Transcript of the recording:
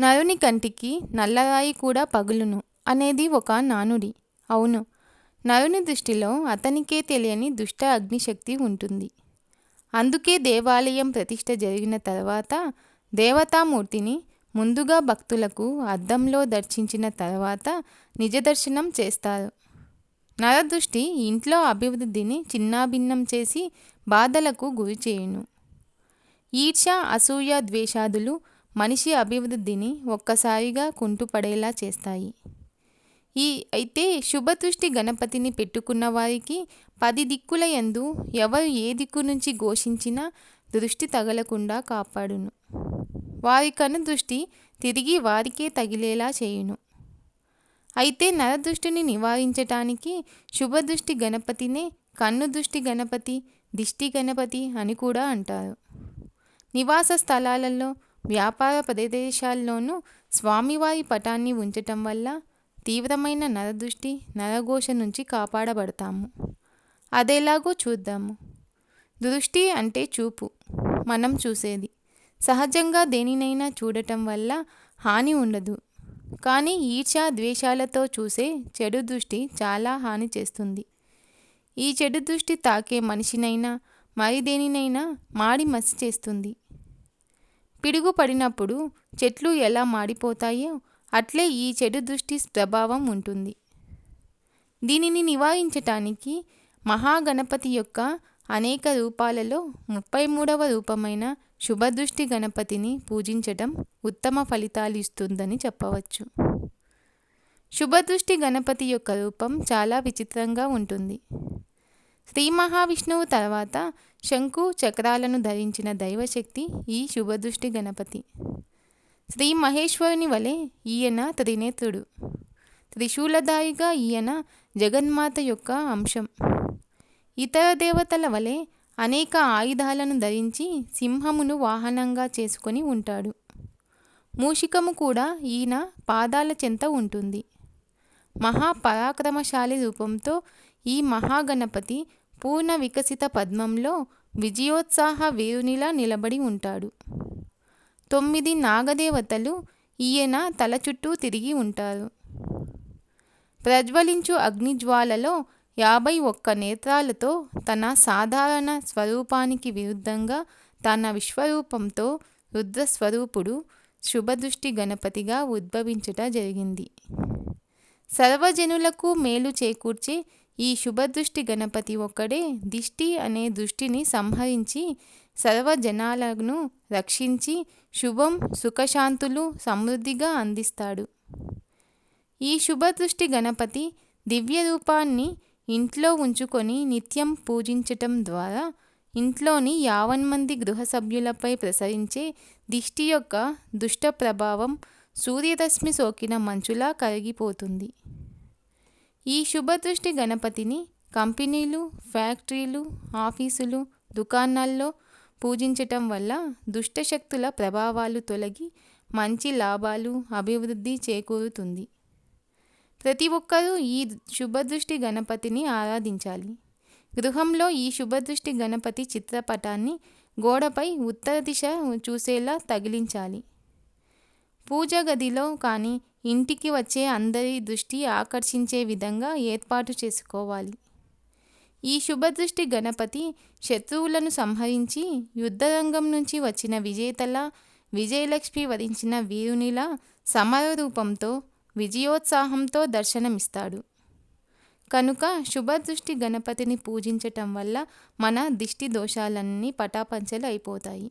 నరుని కంటికి నల్లరాయి కూడా పగులును అనేది ఒక నానుడి. అవును. నరుని దృష్టిలో అతనికే తెలియని దుష్ట అగ్నిశక్తి ఉంటుంది. అందుకే దేవాలయం ప్రతిష్ట జరిగిన తర్వాత దేవతామూర్తిని ముందుగా భక్తులకు అద్దంలో దర్శించిన తర్వాత నిజదర్శనం చేస్తారు. నరదృష్టి ఇంట్లో అభివృద్ధిని చిన్నాభిన్నం చేసి బాధలకు గురి చేయును ఈర్ష అసూయ, ద్వేషాదులు మనిషి అభివృద్ధిని ఒక్కసారిగా కుంటుపడేలా చేస్తాయి. ఈ అయితే శుభదృష్టి గణపతిని పెట్టుకున్న వారికి పది దిక్కుల ఎందు ఎవరు ఏ దిక్కు నుంచి ఘోషించినా దృష్టి తగలకుండా కాపాడును. వారి కనుదృష్టి తిరిగి వారికే తగిలేలా చేయును. అయితే నరదృష్టిని నివారించటానికి శుభదృష్టి గణపతినే కన్ను దృష్టి గణపతి, దిష్టి గణపతి అని కూడా అంటారు. నివాస స్థలాలలో, వ్యాపార ప్రదేశాల్లోనూ స్వామివారి పటాన్ని ఉంచటం వల్ల తీవ్రమైన నరదృష్టి, నరఘోష నుంచి కాపాడబడతాము. అదేలాగో చూద్దాము. దృష్టి అంటే చూపు. మనం చూసేది. సహజంగా దేనినైనా చూడటం వల్ల హాని ఉండదు. కానీ ఈర్ష్య, ద్వేషాలతో చూసే చెడు దృష్టి చాలా హాని చేస్తుంది. ఈ చెడు దృష్టి తాకే మనిషినైనా, మరి దేనినైనా మాడి మసి చేస్తుంది. పిడుగుపడినప్పుడు చెట్లు ఎలా మాడిపోతాయో అట్లే ఈ చెడు దృష్టి ప్రభావం ఉంటుంది. దీనిని నివారించటానికి మహాగణపతి యొక్క అనేక రూపాలలో ముప్పై మూడవ రూపమైన శుభదృష్టి గణపతిని పూజించటం ఉత్తమ ఫలితాలు ఇస్తుందని చెప్పవచ్చు. శుభదృష్టి గణపతి యొక్క రూపం చాలా విచిత్రంగా ఉంటుంది. శ్రీ మహావిష్ణువు తర్వాత శంఖు, చక్రాలను ధరించిన దైవశక్తి ఈ శుభదృష్టి గణపతి. శ్రీ మహేశ్వరుని వలె ఈయన త్రినేత్రుడు. త్రిశూలధారిగా ఈయన జగన్మాత యొక్క అంశం. ఇతర దేవతల వలె అనేక ఆయుధాలను ధరించి సింహమును వాహనంగా చేసుకొని ఉంటాడు. మూషికము కూడా ఈయన పాదాల చెంత ఉంటుంది. మహా పరాక్రమశాలి రూపంతో ఈ మహాగణపతి పూర్ణ వికసిత పద్మంలో విజయోత్సాహ వీరునిలా నిలబడి ఉంటాడు. తొమ్మిది నాగదేవతలు ఈయన తల చుట్టూ తిరిగి ఉంటారు. ప్రజ్వలించు అగ్నిజ్వాలలో యాభై ఒక్క నేత్రాలతో తన సాధారణ స్వరూపానికి విరుద్ధంగా తన విశ్వరూపంతో రుద్రస్వరూపుడు శుభదృష్టి గణపతిగా ఉద్భవించుట జరిగింది. సర్వజనులకు మేలు చేకూర్చే ఈ శుభదృష్టి గణపతి ఒక్కడే దిష్టి అనే దృష్టిని సంహరించి సర్వజనాలను రక్షించి శుభం, సుఖశాంతులు, సమృద్ధిగా అందిస్తాడు. ఈ శుభదృష్టి గణపతి దివ్యరూపాన్ని ఇంట్లో ఉంచుకొని నిత్యం పూజించటం ద్వారా ఇంట్లోని యావన్మంది గృహసభ్యులపై ప్రసరించే దిష్టి యొక్క దుష్ట ప్రభావం సూర్యరశ్మి సోకిన మంచులా కరిగిపోతుంది. ఈ శుభదృష్టి గణపతిని కంపెనీలు, ఫ్యాక్టరీలు, ఆఫీసులు, దుకాణాల్లో పూజించటం వల్ల దుష్టశక్తుల ప్రభావాలు తొలగి మంచి లాభాలు, అభివృద్ధి చేకూరుతుంది. ప్రతి ఒక్కరూ ఈ శుభదృష్టి గణపతిని ఆరాధించాలి. గృహంలో ఈ శుభదృష్టి గణపతి చిత్రపటాన్ని గోడపై ఉత్తర దిశ చూసేలా తగిలించాలి. పూజ గదిలో కానీ ఇంటికి వచ్చే అందరి దృష్టి ఆకర్షించే విధంగా ఏర్పాటు చేసుకోవాలి. ఈ శుభదృష్టి గణపతి శత్రువులను సంహరించి యుద్ధరంగం నుంచి వచ్చిన విజేతల విజయలక్ష్మి వరించిన వీరునిలా సమరరూపంతో, విజయోత్సాహంతో దర్శనమిస్తాడు. కనుక శుభదృష్టి గణపతిని పూజించటం వల్ల మన దిష్టి దోషాలన్నీ పటాపంచలు అయిపోతాయి.